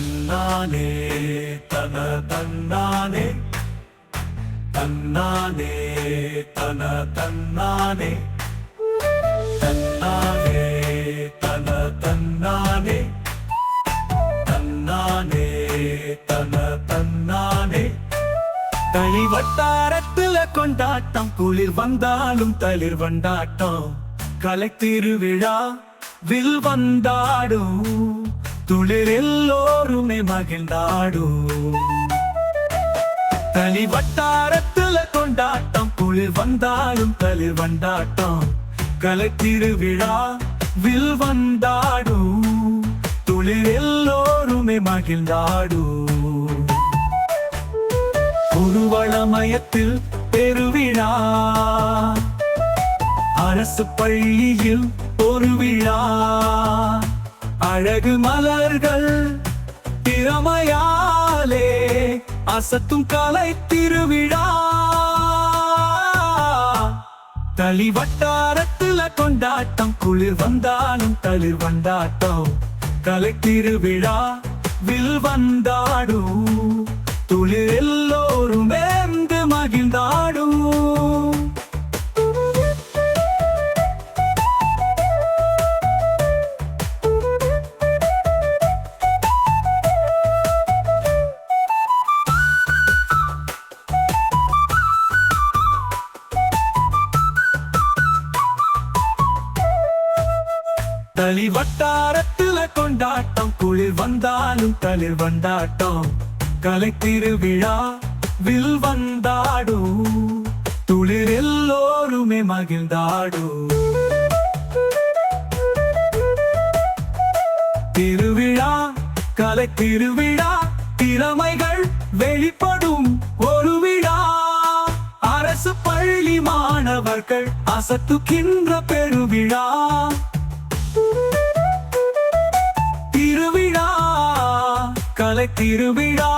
தன்னானே தன தன்னானே. தன்னானே தன தன்னானே. தன்னானே தன தன்னானே. தன்னானே தன தன்னானே. தனி வட்டாரத்துல கொண்டாட்டம் குளிர் வந்தாலும் தளிர் வண்டாட்டம். கலை திருவிழா வில் வந்தாடும். துளிர் எல்லோருமே மகிழ்ந்தாடும் தனி வட்டாரத்துல கொண்டாட்டம் குளிர் வந்தாலும் தளிர் வந்தாட்டம் கலை திருவிழா வில் வந்தாடும் துளிர் எல்லோருமே மகிழ்ந்தாடும் குருவளமயத்தில் பெருவிழா. அரசு பள்ளியில் ஒரு விழா. அழகு மலர்கள் திறமையாலே அசத்தும் கலை திருவிழா. தளி வட்டாரத்துல கொண்டாட்டம் குளிர் வந்தாலும் தளிர் வந்தாட்டம் கலை திருவிழா வில் வந்தாடும். தளி வட்டாரத்துல கொண்டாட்டம். குளிர் வந்தாலும் தளிர் வந்தாட்டம் கலை திருவிழா வில் வந்தாடும். துளிர் எல்லோருமே மகிழ்ந்தாடும். திருவிழா கலை திருவிழா திறமைகள் வெளிப்படும் ஒரு விழா. அரசு பள்ளி மாணவர்கள் அசத்துக்கின்ற பெருவிழா. கலை திருவிழா